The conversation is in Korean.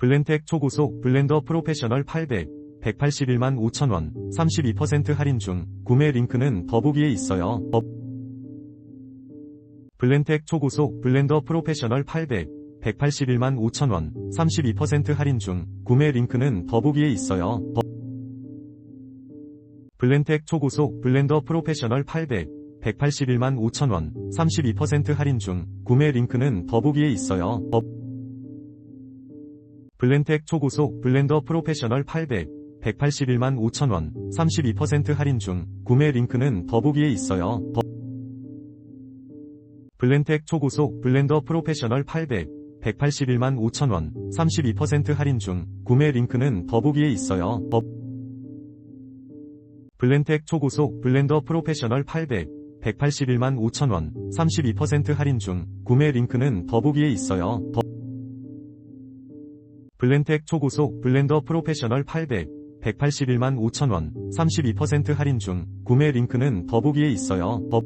블렌텍 초고속 블렌더 프로페셔널 800, 181만 5천원, 32% 할인 중, 구매 링크는 더보기에 있어요. 더- 블렌텍 초고속 블렌더 프로페셔널 800, 181만 5천원, 32% 할인 중, 구매 링크는 더보기에 있어요. 더- 블렌텍 초고속 블렌더 프로페셔널 800, 181만 5천원, 32% 할인 중, 구매 링크는 더보기에 있어요. 더- 블렌텍 초고속 블렌더 프로페셔널 800, 181만 5천원, 32% 할인 중, 구매 링크는 더보기에 있어요. 더- 블렌텍 초고속 블렌더 프로페셔널 800, 181만 5천원, 32% 할인 중, 구매 링크는 더보기에 있어요. 더- 블렌텍 초고속 블렌더 프로페셔널 800, 181만 5천원, 32% 할인 중, 구매 링크는 더보기에 있어요. 더- 블렌텍 초고속 블렌더 프로페셔널 800, 181만 5천원, 32% 할인 중, 구매 링크는 더보기에 있어요. 더-